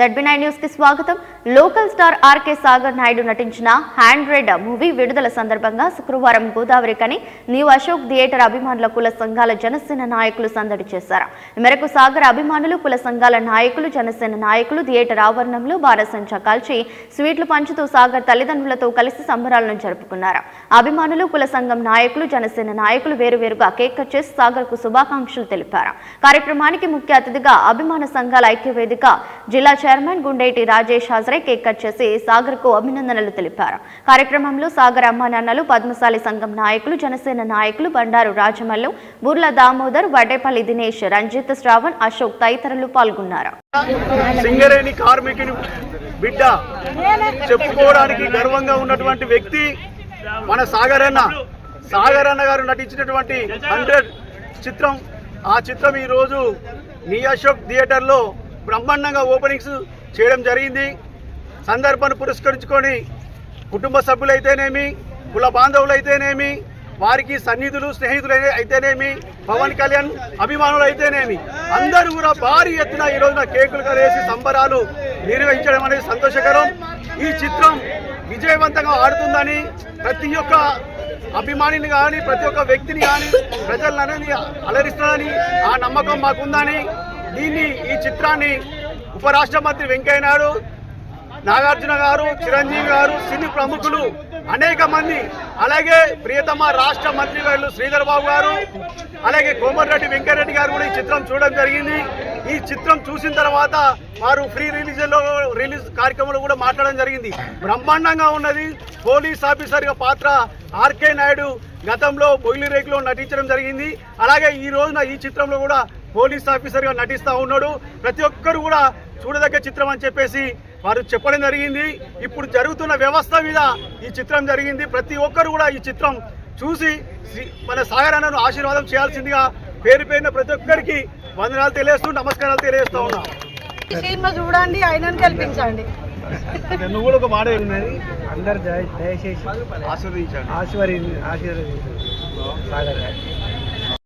ZB nine న్యూస్కి స్వాగతం. Local star RK Sagar Naidu నటించిన హ్యాండ్ రెడ్ మూవీ విడుదల సందర్భంగా శుక్రవారం గోదావరి కని న్యూ అశోక్ థియేటర్ అభిమానుల కుల సంఘాల జనసేన నాయకులు సందడి చేశారు. ఈ మేరకు సాగర్ అభిమానులు కుల సంఘాల నాయకులు జనసేన నాయకులు థియేటర్ ఆవరణంలో బారసంచా కాల్చి స్వీట్లు పంచుతూ సాగర్ తల్లిదండ్రులతో కలిసి సంబరాలను జరుపుకున్నారు. అభిమానులు కుల సంఘం నాయకులు జనసేన నాయకులు వేరువేరుగా కేక్ కట్ చేసి సాగర్కు శుభాకాంక్షలు తెలిపారు. కార్యక్రమానికి ముఖ్య అతిథిగా అభిమాన సంఘాల ఐక్య వేదిక జిల్లా చైర్మన్ గుండేటి రాజేష్ హాజరై కేక్ కట్ చేసి సాగర్కు అభినందనలు తెలిపారు. కార్యక్రమంలో సాగర్ అమ్మా నాన్నలు పద్మశాలి సంఘం నాయకులు జనసేన నాయకులు బండారు రాజమల్లు బుర్ల దామోదర్ వడ్డేపల్లి దినేష్ రంజిత్ శ్రావణ్ అశోక్ తదితరులు పాల్గొన్నారు. సింగరేణి కార్మికుని బిడ్డ చెప్పుకోవడానికి గర్వంగా ఉన్నటువంటి వ్యక్తి మన సాగరన్న సాగరన్న గారు నటించినటువంటి హండ్రెడ్ చిత్రం. ఆ చిత్రం ఈరోజు మీ అశోక్ థియేటర్లో బ్రహ్మాండంగా ఓపెనింగ్స్ చేయడం జరిగింది. సందర్భాన్ని పురస్కరించుకొని కుటుంబ సభ్యులైతేనేమి కుల బాంధవులైతేనేమి వారికి సన్నిధులు స్నేహితులు అయితేనేమి పవన్ కళ్యాణ్ అభిమానులు అయితేనేమి అందరూ కూడా భారీ ఎత్తున ఈ రోజున కేకులు వేసి సంబరాలు నిర్వహించడం అనేది సంతోషకరం. ఈ చిత్రం విజయవంతంగా ఆడుతుందని ప్రతి ఒక్క అభిమానిని కానీ ప్రతి ఒక్క వ్యక్తిని కానీ ప్రజలను అలరిస్తుందని ఆ నమ్మకం మాకుందని దీన్ని ఈ చిత్రాన్ని ఉపరాష్ట్ర మంత్రి వెంకయ్య నాయుడు నాగార్జున గారు చిరంజీవి గారు సినీ ప్రముఖులు అనేక మంది అలాగే ప్రియతమ రాష్ట్ర మంత్రి గారు శ్రీధర్ బాబు గారు అలాగే కోమటిరెడ్డి వెంకయ్యరెడ్డి గారు కూడా ఈ చిత్రం చూడడం జరిగింది. ఈ చిత్రం చూసిన తర్వాత వారు ఫ్రీ రిలీజ్లో రిలీజ్ కార్యక్రమంలో కూడా మాట్లాడడం జరిగింది. బ్రహ్మాండంగా ఉన్నది. పోలీస్ ఆఫీసర్ పాత్ర ఆర్కే నాయుడు గతంలో బొయిలి రేకులో నటించడం జరిగింది. అలాగే ఈ రోజున ఈ చిత్రంలో కూడా పోలీస్ ఆఫీసర్గా నటిస్తా ఉన్నాడు. ప్రతి ఒక్కరు కూడా చూడదగ్గ చిత్రం అని చెప్పేసి వారు చెప్పడం జరిగింది. ఇప్పుడు జరుగుతున్న వ్యవస్థ మీద ఈ చిత్రం జరిగింది. ప్రతి ఒక్కరు కూడా ఈ చిత్రం చూసి మన సాగరాలను ఆశీర్వాదం చేయాల్సిందిగా పేరు పేరున ప్రతి ఒక్కరికి వందనాలు తెలియజేస్తూ నమస్కారాలు తెలియజేస్తా ఉన్నా. చూడండి ఆయనను గెలిపించండి నువ్వు కూడా ఒక మాట ఉన్నది అందరు దయ- దయచేసి ఆస్వాదించండి ఆశీర్వది ఆశీర్వదించు సాగర్ గారు.